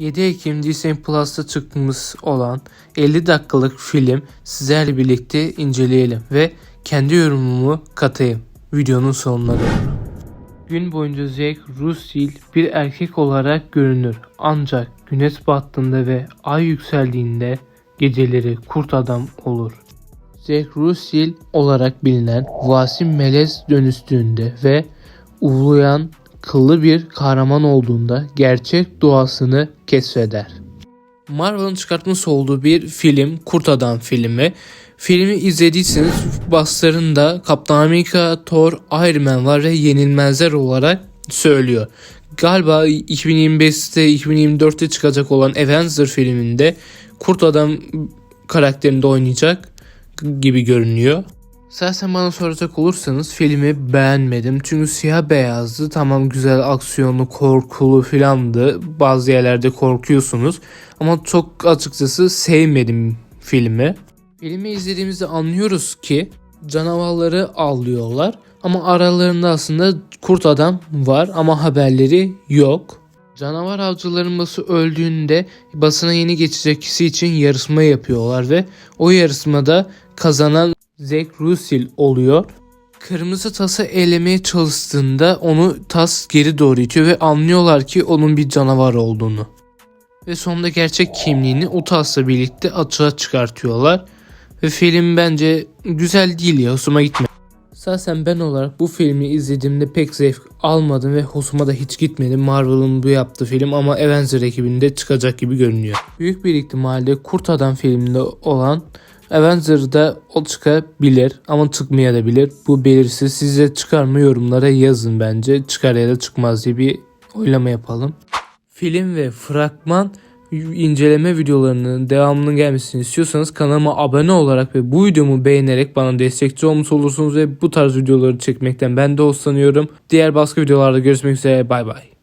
7 Ekim Disney Plus'ta çıkmış olan 50 dakikalık film sizlerle birlikte inceleyelim ve kendi yorumumu katayım videonun sonuna doğru. Gün boyunca Zeke Rusil bir erkek olarak görünür ancak güneş battığında ve ay yükseldiğinde geceleri kurt adam olur. Zeke Rusil olarak bilinen Vasim Melez dönüştüğünde ve uluyan kıllı bir kahraman olduğunda gerçek doğasını keşfeder. Marvel'ın çıkartmış olduğu bir film Kurt Adam filmi. Filmi izlediyseniz başlarında Kaptan Amerika, Thor, Iron Man var ve yenilmezler olarak söylüyor. Galiba 2025'te 2024'te çıkacak olan Avenger filminde Kurt Adam karakterinde oynayacak gibi görünüyor. Zaten bana soracak olursanız filmi beğenmedim. Çünkü siyah beyazdı. Tamam güzel aksiyonlu, korkulu filandı. Bazı yerlerde korkuyorsunuz. Ama çok açıkçası sevmedim filmi. Filmi izlediğimizde anlıyoruz ki canavarları avlıyorlar. Ama aralarında aslında kurt adam var ama haberleri yok. Canavar avcıların bası öldüğünde basına yeni geçecek kişi için yarışma yapıyorlar ve o yarışmada kazanan Zack Russell oluyor. Kırmızı tası elemeye çalıştığında onu tas geri doğru itiyor ve anlıyorlar ki onun bir canavar olduğunu. Ve sonunda gerçek kimliğini o tasla birlikte açığa çıkartıyorlar. Ve film bence güzel değil ya hoşuma gitmedi. Zaten ben olarak bu filmi izlediğimde pek zevk almadım ve hoşuma da hiç gitmedi. Marvel'ın bu yaptığı film ama Avengers ekibinde çıkacak gibi görünüyor. Büyük bir ihtimalle Kurt Adam filminde olan Avengers'da o çıkabilir ama çıkmayabilir. Bu belirsiz. Size çıkar mı yorumlara yazın bence. Çıkar ya da çıkmaz diye bir oylama yapalım. Film ve fragman inceleme videolarının devamının gelmesini istiyorsanız kanalıma abone olarak ve bu videomu beğenerek bana destekçi olmuş olursunuz ve bu tarz videoları çekmekten ben de hoşlanıyorum. Diğer başka videolarda görüşmek üzere bay bay.